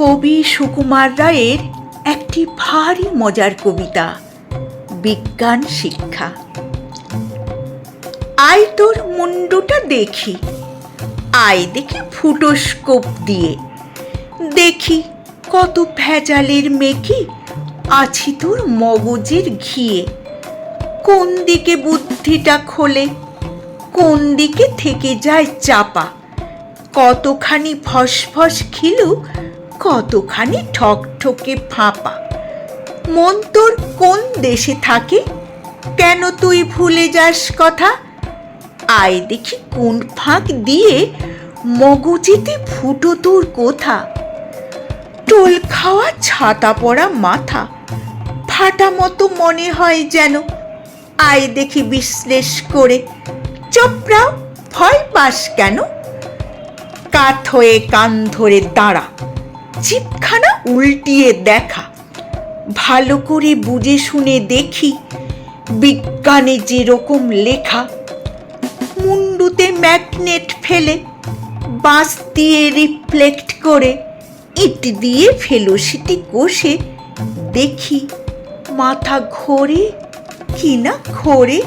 কবি সুকুমার রায়ের একটি ভারী মজার কবিতা, বিজ্ঞান শিক্ষা। আয় তোর মুন্ডুটা দেখি, আয় দেখি ফুটোস্কোপ দিয়ে। দেখি কত ভেজালের মেকি আছি তোর মগজের ঘিয়ে। কোন দিকে বুদ্ধিটা খোলে, কোন দিকে থেকে যায় চাপা। কতখানি ফসফস খিলু কতখানি ঠকঠকে ফাঁপা। মন তোর কোন দেশে থাকে? কেন তুই ভুলে যাস কথা? আয় দেখি কোন ফাঁক দিয়ে মগজেতে ফুটো তোর কোথা? টোল খাওয়া ছাতা পড়া মাথা। ফাটা মতো মনে হয় যেন। আয় দেখি বিশ্লেষ করে। চোপড়াও ভয় পাস কেন? কাত হয়ে কান ধরে দাঁড়া। জিপখানা উল্টিয়ে দেখা। ভালো করে বুঝে শুনে দেখি বিজ্ঞানে যেরকম লেখা, মুন্ডুতে ম্যাগনেট ফেলে, বাঁশ দিয়ে রিফ্লেক্ট করে, ইট দিয়ে ফেলোসিটি কষে দেখি মাথা ঘোরে কি না ঘোরে।